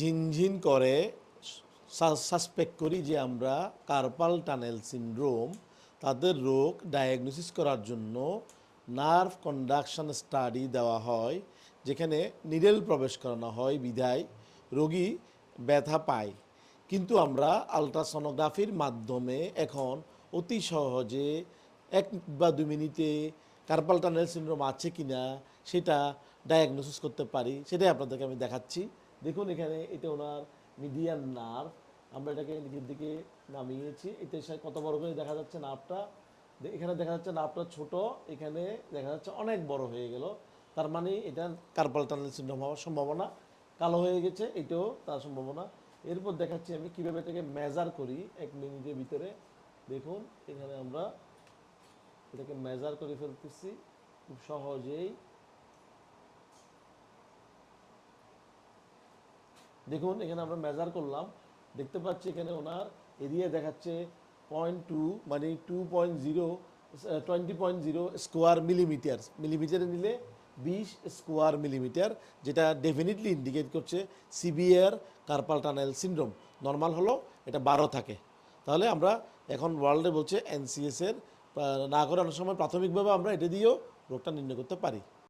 ঝিনঝিন করে সাসপেক্ট করি যে আমরা কার্পাল টানেল সিনড্রোম তাদের রোগ ডায়াগনোসিস করার জন্য নার্ভ কন্ডাকশন স্টাডি দেওয়া হয়, যেখানে নিডেল প্রবেশ করানো হয়, বিধায় রোগী ব্যথা পায়। কিন্তু আমরা আলট্রাসোনোগ্রাফির মাধ্যমে এখন অতি সহজে এক বা দু মিনিটে কার্পাল টানেল সিনড্রোম আছে কিনা সেটা ডায়াগনোসিস করতে পারি, সেটাই আপনাদেরকে আমি দেখাচ্ছি। দেখুন এখানে এটা ওনার মিডিয়ান নার্ভ আমরা এটাকে নিচের দিকে নামিয়েছি সে কত বড় করে দেখা যাচ্ছে নার্ভটা এখানে দেখা যাচ্ছে নার্ভটা ছোট, এখানে দেখা যাচ্ছে অনেক বড় হয়ে গেল। তার মানে এটা কার্পাল টানেল সিনড্রোম হওয়ার সম্ভাবনা কালো হয়ে গেছে, এটাও তার সম্ভাবনা। এরপর দেখাচ্ছি আমি কীভাবে এটাকে মেজার করি এক মিনিটের ভিতরে। দেখুন, এখানে আমরা এটাকে মেজার করে ফেলতেছি। খুব সহজেই দেখুন এখানে আমরা মেজার করলাম। দেখতে পাচ্ছি এখানে ওনার এরিয়া দেখাচ্ছে পয়েন্ট টু মানে two point zero twenty point zero square millimetre মিলিমিটারে নিলে বিশ স্কোয়ার মিলিমিটার যেটা ডেফিনেটলি ইন্ডিকেট করছে severe carpal tunnel syndrome normal হলো এটা বারো থাকে। তাহলে আমরা এখন ওয়ার্ল্ডে বলছে এনসিএস এর আহ, না করে অনেক সময় প্রাথমিকভাবে আমরা এটা দিয়েও রোগটা নির্ণয় করতে পারি।